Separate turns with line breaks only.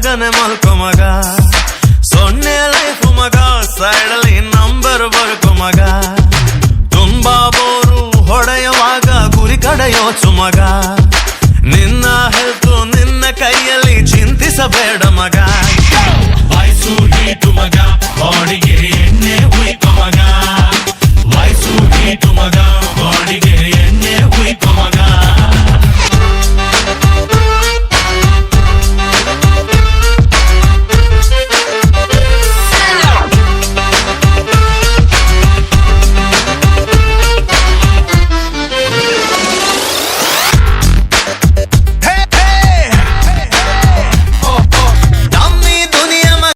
ಮಗನೆ ಮಲ್ಕೊ ಮಗ. ಸೊನ್ನೆ ಲೈಫ್ ಮಗ ಸೈಡಲ್ಲಿ ನಂಬರ್ ಬರ್ಕೊ ಮಗ. ತುಂಬಾ ಬೋರು ಹೊಡೆಯುವಾಗ ಗುರಿ ಕಡೆಯೋ ನಿನ್ನ ಹೆಲ್ತು ನಿನ್ನ ಕೈಯಲ್ಲಿ ಚಿಂತಿಸಬೇಡ ಮಗ.